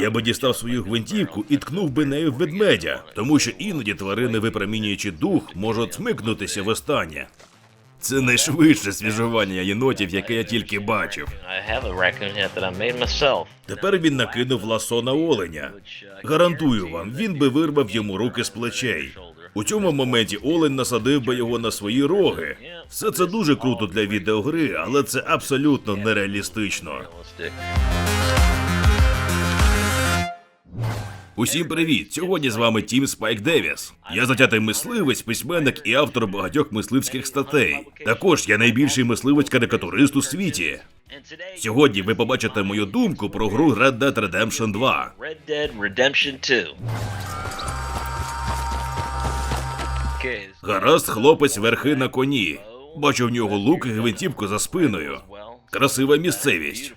Я би дістав свою гвинтівку і ткнув би нею в ведмедя, тому що іноді тварини, випромінюючи дух, можуть смикнутися в останнє. Це найшвидше свіжування єнотів, яке я тільки бачив. Тепер він накинув ласо на оленя. Гарантую вам, він би вирвав йому руки з плечей. У цьому моменті олень насадив би його на свої роги. Все це дуже круто для відеогри, але це абсолютно нереалістично. Усім привіт! Сьогодні з вами Тім Спайк Девіс. Я затятий мисливець, письменник і автор багатьох мисливських статей. Також я найбільший мисливець-карикатурист у світі. Сьогодні ви побачите мою думку про гру Red Dead Redemption 2. Red Dead Redemption 2. Гаразд, хлопець верхи на коні. Бачу в нього лук і гвинтівку за спиною. Красива місцевість.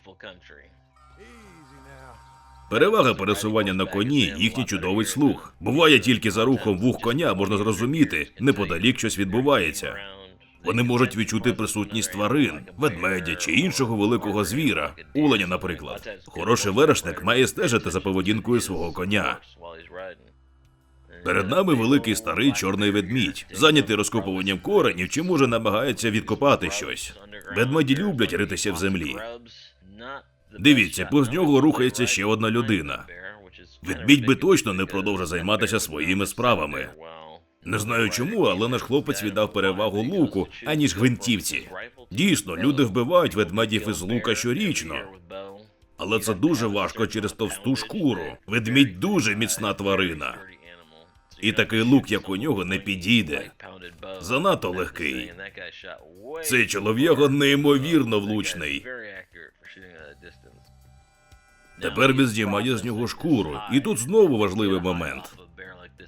Перевага пересування на коні їхній чудовий слух. Буває тільки за рухом вух коня можна зрозуміти, неподалік щось відбувається. Вони можуть відчути присутність тварин, ведмедя чи іншого великого звіра, оленя, наприклад. Хороший вершник має стежити за поведінкою свого коня. Перед нами великий старий чорний ведмідь, зайнятий розкопуванням коренів чи може намагається відкопати щось. Ведмеді люблять ритися в землі. Дивіться, повз нього рухається ще одна людина. Ведмідь би точно не продовжив займатися своїми справами. Не знаю чому, але наш хлопець віддав перевагу луку, аніж гвинтівці. Дійсно, люди вбивають ведмедів із лука щорічно. Але це дуже важко через товсту шкуру. Ведмідь дуже міцна тварина. І такий лук, як у нього, не підійде. Занадто легкий. Цей чолов'яга неймовірно влучний. Тепер він знімає з нього шкуру. І тут знову важливий момент.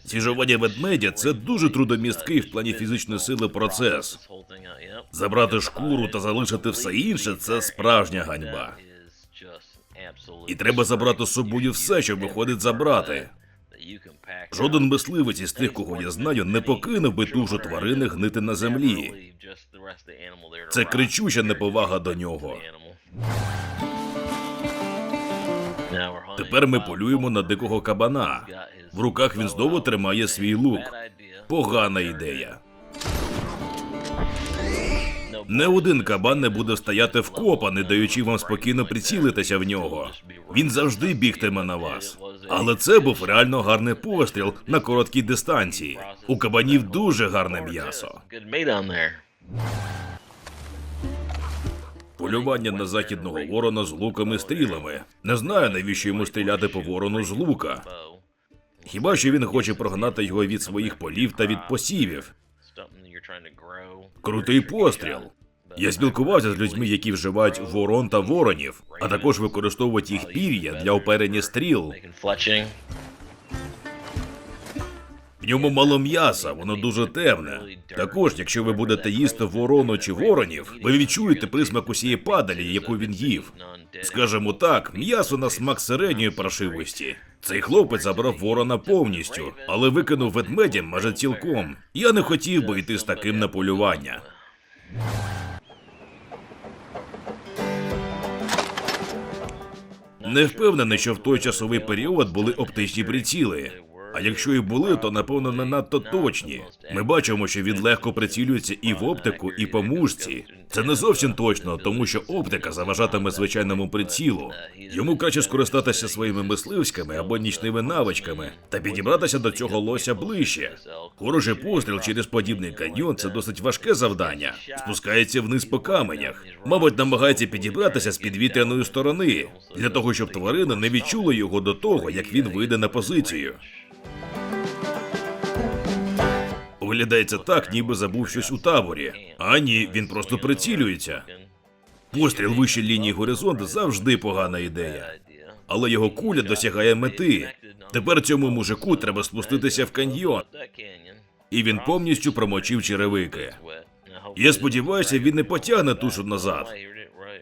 Свіжування ведмедя це дуже трудомісткий в плані фізичної сили процес. Забрати шкуру та залишити все інше це справжня ганьба. І треба забрати з собою все, що виходить забрати. Жоден мисливець із тих, кого я знаю, не покинув би тушу тварини гнити на землі. Це кричуща неповага до нього. Тепер ми полюємо на дикого кабана. В руках він знову тримає свій лук. Погана ідея. Не один кабан не буде стояти вкопа, не даючи вам спокійно прицілитися в нього. Він завжди бігтиме на вас. Але це був реально гарний постріл на короткій дистанції. У кабанів дуже гарне м'ясо. Полювання на західного ворона з луками і стрілами. Не знаю, навіщо йому стріляти по ворону з лука. Хіба що він хоче прогнати його від своїх полів та від посівів. Крутий постріл. Я спілкувався з людьми, які вживають ворон та воронів, а також використовують їх пір'я для оперення стріл. В ньому мало м'яса, воно дуже темне. Також, якщо ви будете їсти ворону чи воронів, ви відчуєте присмак усієї падалі, яку він їв. Скажемо так, м'ясо на смак середньої паршивості. Цей хлопець забрав ворона повністю, але викинув ведмедя майже цілком. Я не хотів би йти з таким на полювання. Не впевнений, що в той часовий період були оптичні приціли. А якщо і були, то напевно не надто точні. Ми бачимо, що він легко прицілюється і в оптику, і по мушці. Це не зовсім точно, тому що оптика заважатиме звичайному прицілу. Йому краще скористатися своїми мисливськими або нічними навичками та підібратися до цього лося ближче. Хороший постріл через подібний каньйон це досить важке завдання. Спускається вниз по каменях. Мабуть, намагається підібратися з підвітряної сторони для того, щоб тварина не відчула його до того, як він вийде на позицію. Виглядається так, ніби забув щось у таборі. А ні, він просто прицілюється. Постріл вище лінії горизонту завжди погана ідея. Але його куля досягає мети. Тепер цьому мужику треба спуститися в каньйон, і він повністю промочив черевики. Я сподіваюся, він не потягне тушу назад.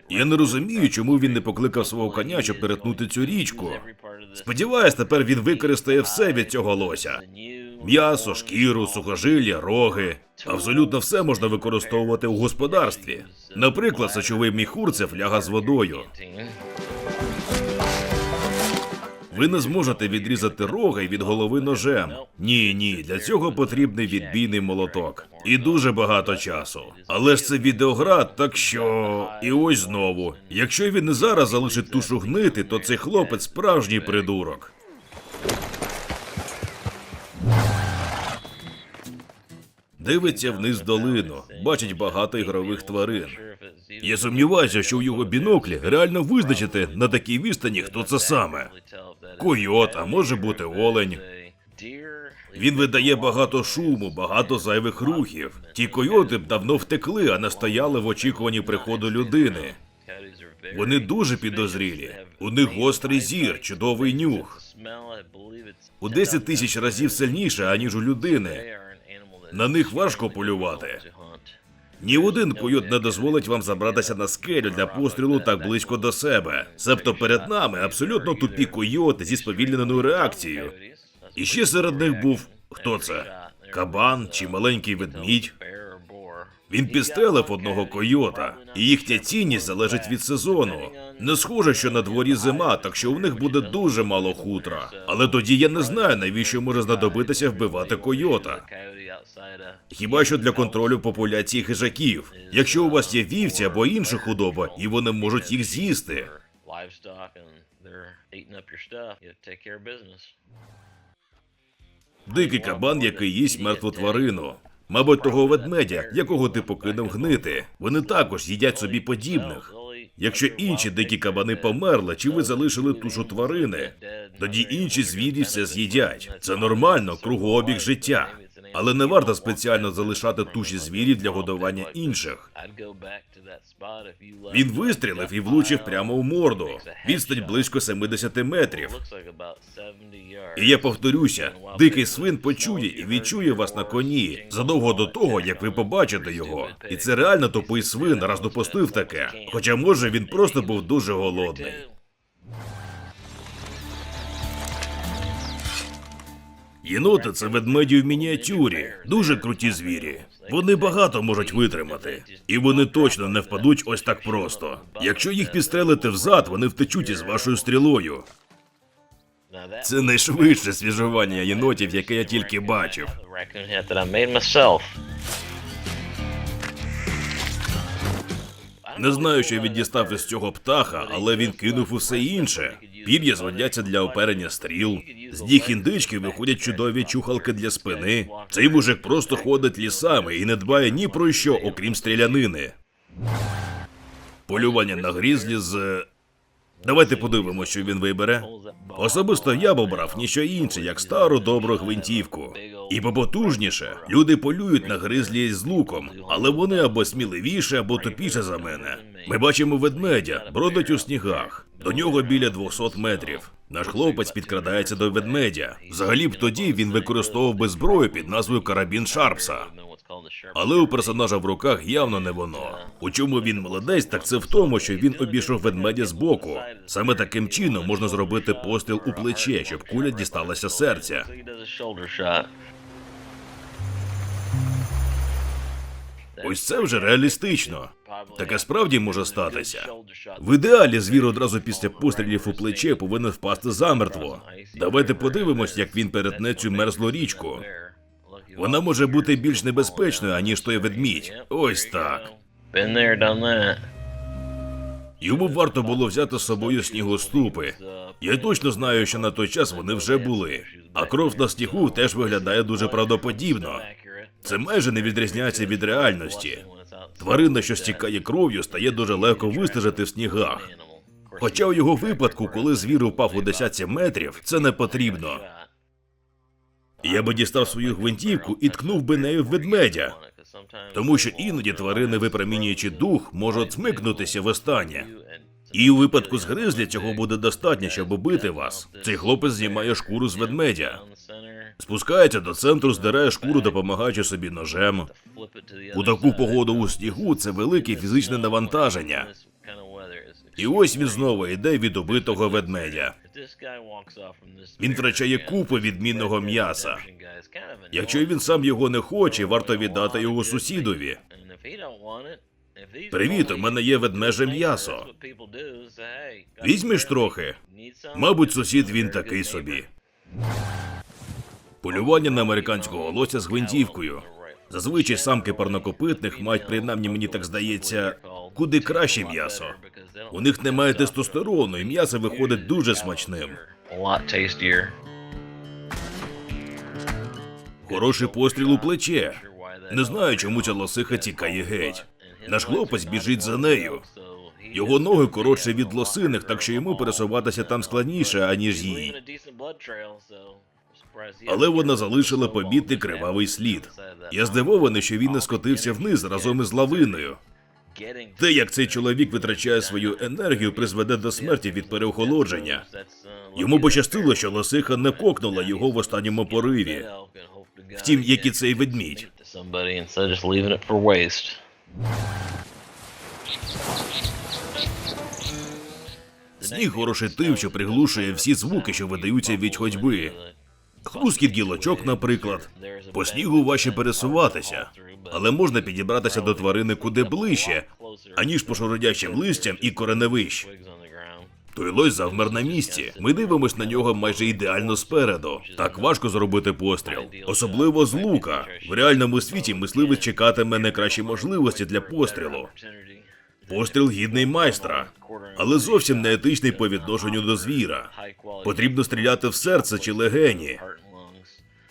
Я не розумію, чому він не покликав свого коня, щоб перетнути цю річку. Сподіваюсь, тепер він використає все від цього лося. М'ясо, шкіру, сухожилля, роги. Абсолютно все можна використовувати у господарстві. Наприклад, сочовий міхур це фляга з водою. Ви не зможете відрізати рога від голови ножем. Ні, ні, для цього потрібний відбійний молоток. І дуже багато часу. Але ж це відеогра, так що. І ось знову. Якщо він не зараз залишить тушу гнити, то цей хлопець справжній придурок. Дивиться вниз долину, бачить багато ігрових тварин. Я сумніваюся, що у його біноклі реально визначити на такій відстані, хто це саме. Койот, а може бути олень. Він видає багато шуму, багато зайвих рухів. Ті койоти б давно втекли, а не стояли в очікуванні приходу людини. Вони дуже підозрілі. У них гострий зір, чудовий нюх. У 10 тисяч разів сильніше, аніж у людини. На них важко полювати. Ні один койот не дозволить вам забратися на скелю для пострілу так близько до себе. Себто перед нами абсолютно тупі койоти зі сповільненою реакцією. І ще серед них був хто це? Кабан чи маленький ведмідь? Він підстрелив одного койота, і їхня цінність залежить від сезону. Не схоже, що на дворі зима, так що у них буде дуже мало хутра. Але тоді я не знаю, навіщо може знадобитися вбивати койота. Хіба що для контролю популяції хижаків. Якщо у вас є вівці або інша худоба, і вони можуть їх з'їсти. Дикий кабан, який їсть мертву тварину. Мабуть, того ведмедя, якого ти покинув гнити. Вони також їдять собі подібних. Якщо інші дикі кабани померли, чи ви залишили тушу тварини, тоді інші звірі все з'їдять. Це нормально, кругообіг життя. Але не варто спеціально залишати туші звірів для годування інших. Він вистрілив і влучив прямо у морду. Відстань близько 70 метрів. І я повторюся, дикий свин почує і відчує вас на коні задовго до того, як ви побачите його. І це реально тупий свин, раз допустив таке. Хоча може він просто був дуже голодний. Єноти це ведмеді в мініатюрі, дуже круті звірі. Вони багато можуть витримати, і вони точно не впадуть ось так просто. Якщо їх підстрелити взад, вони втечуть із вашою стрілою. Це найшвидше свіжування єнотів, яке я тільки бачив. Не знаю, що він дістав із цього птаха, але він кинув усе інше. Пір'я зводяться для оперення стріл. З їх індички виходять чудові чухалки для спини. Цей мужик просто ходить лісами і не дбає ні про що, окрім стрілянини. Полювання на грізлі з. Давайте подивимося, що він вибере. Особисто я б обрав ніщо інше, як стару добру гвинтівку. І попотужніше. Люди полюють на гризлі з луком, але вони або сміливіше, або тупіше за мене. Ми бачимо ведмедя, бродить у снігах. До нього біля 200 метрів. Наш хлопець підкрадається до ведмедя. Взагалі б тоді він використовував би зброю під назвою карабін Шарпса. Але у персонажа в руках явно не воно. У чому він молодець, так це в тому, що він обійшов ведмедя з боку. Саме таким чином можна зробити постріл у плече, щоб куля дісталася серця. Ось це вже реалістично. Таке справді може статися. В ідеалі звір одразу після пострілів у плече повинен впасти замертво. Давайте подивимось, як він перетне цю мерзлу річку. Вона може бути більш небезпечною, аніж той ведмідь. Ось так. Been there, done that. Йому варто було взяти з собою снігоступи. Я точно знаю, що на той час вони вже були. А кров на снігу теж виглядає дуже правдоподібно. Це майже не відрізняється від реальності. Тварина, що стікає кров'ю, стає дуже легко вистежити в снігах. Хоча у його випадку, коли звір упав у десятці метрів, це не потрібно. Я би дістав свою гвинтівку і ткнув би нею в ведмедя, тому що іноді тварини, випромінюючи дух, можуть смикнутися в останнє. І у випадку з гризлі цього буде достатньо, щоб убити вас. Цей хлопець знімає шкуру з ведмедя, спускається до центру, здирає шкуру, допомагаючи собі ножем. У таку погоду у снігу це велике фізичне навантаження. І ось він знову йде від убитого ведмедя. Він втрачає купу відмінного м'яса. Якщо він сам його не хоче, варто віддати його сусідові. Привіт, у мене є ведмеже м'ясо. Візьмеш трохи? Мабуть, сусід він такий собі. Полювання на американського лося з гвинтівкою. Зазвичай самки парнокопитних мають, принаймні мені так здається, куди краще м'ясо. У них немає тестостерону, і м'ясо виходить дуже смачним. Хороший постріл у плече. Не знаю, чому ця лосиха тікає геть. Наш хлопець біжить за нею. Його ноги коротше від лосиних, так що йому пересуватися там складніше, аніж їй. Але вона залишила помітний кривавий слід. Я здивований, що він не скотився вниз разом із лавиною. Те, як цей чоловік витрачає свою енергію, призведе до смерті від переохолодження. Йому пощастило, що лосиха не кокнула його в останньому пориві. Втім, як і цей ведмідь. Сніг хороший що приглушує всі звуки, що видаються від ходьби. Хрускіт гілочок, наприклад. По снігу важче пересуватися, але можна підібратися до тварини куди ближче, аніж по шуродячим листям і кореневищ. Той лось завмер на місці. Ми дивимось на нього майже ідеально спереду. Так важко зробити постріл, особливо з лука. В реальному світі мисливець чекатиме найкращі можливості для пострілу. Постріл гідний майстра, але зовсім не етичний по відношенню до звіра. Потрібно стріляти в серце чи легені.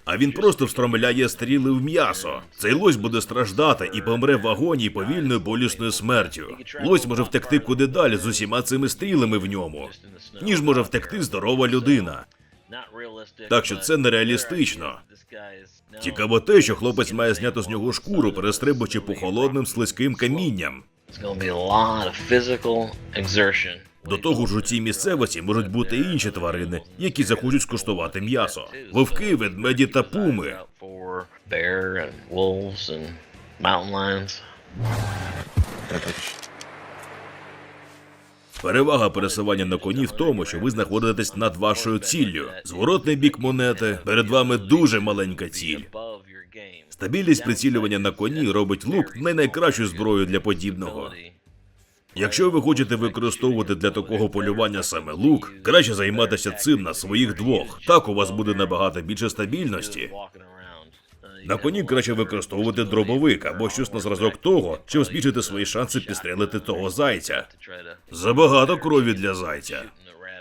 А він просто встромляє стріли в м'ясо. Цей лось буде страждати і помре в агонії повільною болісною смертю. Лось може втекти куди далі з усіма цими стрілами в ньому, ніж може втекти здорова людина. Так що це нереалістично. Цікаво те, що хлопець має зняти з нього шкуру, перестрибуючи по холодним слизьким камінням. До того ж, у цій місцевості можуть бути і інші тварини, які захочуть скуштувати м'ясо. Вовки, ведмеді та пуми. Перевага пересування на коні в тому, що ви знаходитесь над вашою ціллю. Зворотний бік монети перед вами дуже маленька ціль. Стабільність прицілювання на коні робить лук не найкращою зброєю для подібного. Якщо ви хочете використовувати для такого полювання саме лук, краще займатися цим на своїх двох. Так у вас буде набагато більше стабільності. На коні краще використовувати дробовик або щось на зразок того, щоб збільшити свої шанси підстрелити того зайця. Забагато крові для зайця.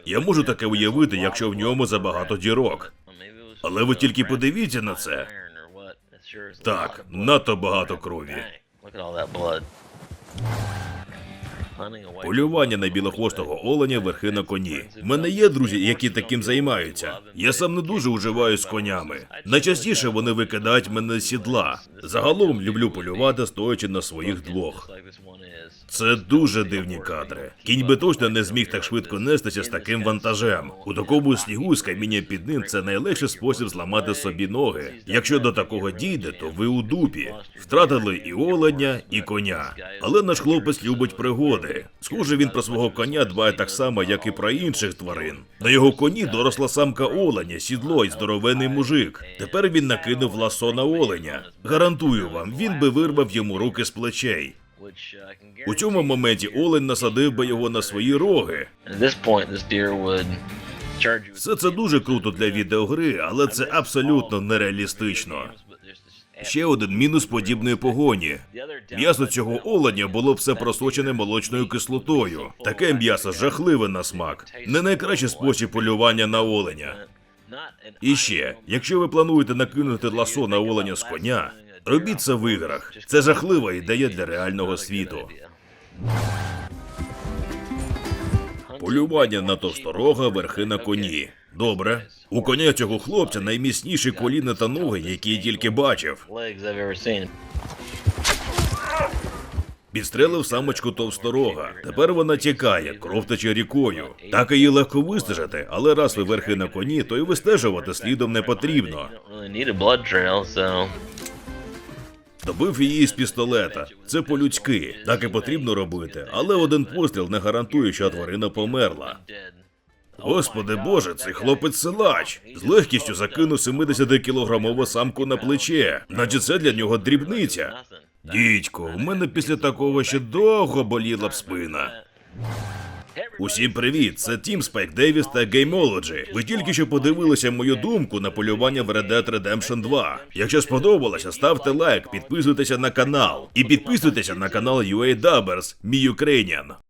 Я можу таке уявити, якщо в ньому забагато дірок. Але ви тільки подивіться на це. Так, надто багато крові. Полювання на білохвостого оленя верхи на коні. У мене є друзі, які таким займаються. Я сам не дуже уживаю з конями. Найчастіше вони викидають мене з сідла. Загалом люблю полювати, стоячи на своїх двох. Це дуже дивні кадри. Кінь би точно не зміг так швидко нестися з таким вантажем. У такому снігу з каміння під ним це найлегший спосіб зламати собі ноги. Якщо до такого дійде, то ви у дупі. Втратили і оленя, і коня. Але наш хлопець любить пригоди. Схоже, він про свого коня дбає так само, як і про інших тварин. На його коні доросла самка оленя, сідло і здоровений мужик. Тепер він накинув ласо на оленя. Гарантую вам, він би вирвав йому руки з плечей. У цьому моменті олень насадив би його на свої роги. Все це дуже круто для відеогри, але це абсолютно нереалістично. Ще один мінус подібної погоні. М'ясо цього оленя було все просочене молочною кислотою. Таке м'ясо жахливе на смак. Не найкращий спосіб полювання на оленя. І ще, якщо ви плануєте накинути ласо на оленя з коня, робіть це в іграх. Це жахлива ідея для реального світу. Полювання на товсторога верхи на коні. Добре. У коня цього хлопця найміцніші коліна та ноги, які я тільки бачив. Підстрелив самочку товсторога. Тепер вона тікає, кров тече рікою. Так її легко вистежити, але раз ви верхи на коні, то й вистежувати слідом не потрібно. Добив її з пістолета. Це по-людськи. Так і потрібно робити. Але один постріл не гарантує, що тварина померла. Господи Боже, цей хлопець силач. З легкістю закинув 70-кілограмову самку на плече. Наче це для нього дрібниця. Дідько, у мене після такого ще довго боліла б спина. Усім привіт! Це Тім Спайк Дейвіс та Геймолоджі. Ви тільки що подивилися мою думку на полювання в Red Dead Redemption 2. Якщо сподобалося, ставте лайк, підписуйтеся на канал і підписуйтеся на канал UA Dubbers, мій Ukrainian.